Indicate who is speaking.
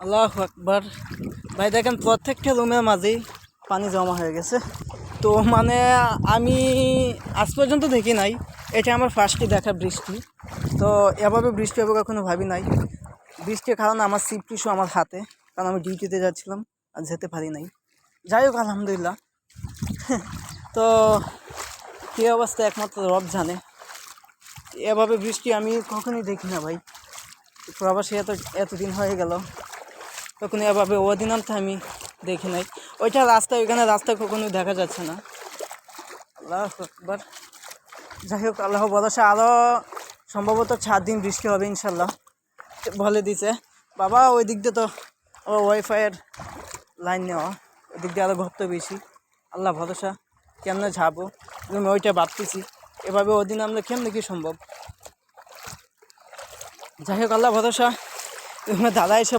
Speaker 1: আল্লাহ আকবার। ভাই, দেখেন প্রত্যেকটা রুমের মাঝেই পানি জমা হয়ে গেছে। তো মানে আমি আজ পর্যন্ত দেখি নাই। এটা আমার ফার্স্টে দেখা বৃষ্টি। তো এভাবে বৃষ্টি হবে কখনো ভাবি নাই। বৃষ্টির কারণে আমার সিফট ইস্যু আমার হাতে, কারণ আমি ডিউটিতে যাচ্ছিলাম আর যেতে পারি নাই। যাই হোক, আলহামদুলিল্লাহ। তো কী অবস্থা একমাত্র রব জানে। এভাবে বৃষ্টি আমি কখনোই দেখি না ভাই। প্রবাসী এত এতদিন হয়ে গেল। তখন এভাবে অদিনান্তে আমি দেখি নাই। ওইটা রাস্তা, ওইখানে রাস্তা কখনো দেখা যাচ্ছে না। যাই হোক, আল্লাহ ভরসা আরও সম্ভবত চার দিন বৃষ্টি হবে ইনশাল্লাহ বলে দিছে। বাবা, ওই দিক দিয়ে তো আবার ওয়াইফাইয়ের লাইন নেওয়া। ওই দিক দিয়ে আরও ঘটতে বেশি। আল্লাহ ভরসা, কেমনে যাব আমি ওইটা ভাবতেছি। এভাবে ওদিন আমরা কেমনে কি সম্ভব? যাই হোক, আল্লাহ ভরসা। দাদা এসে